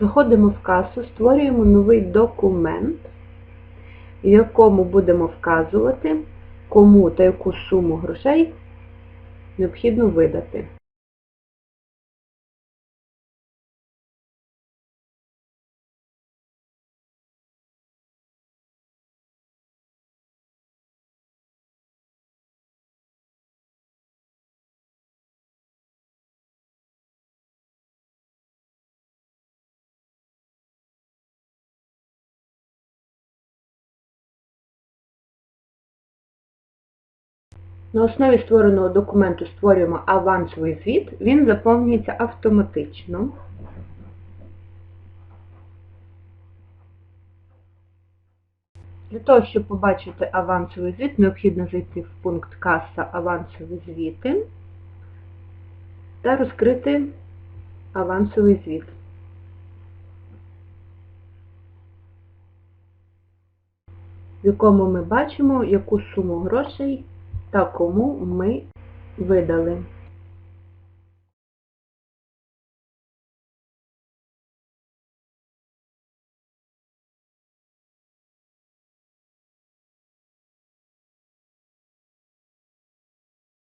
Заходимо в касу, створюємо новий документ, в якому будемо вказувати, кому та яку суму грошей необхідно видати. На основі створеного документу створюємо авансовий звіт, він заповнюється автоматично. Для того, щоб побачити авансовий звіт, необхідно зайти в пункт Каса авансові звіти та розкрити авансовий звіт. в якому ми бачимо, яку суму грошей та кому ми видали.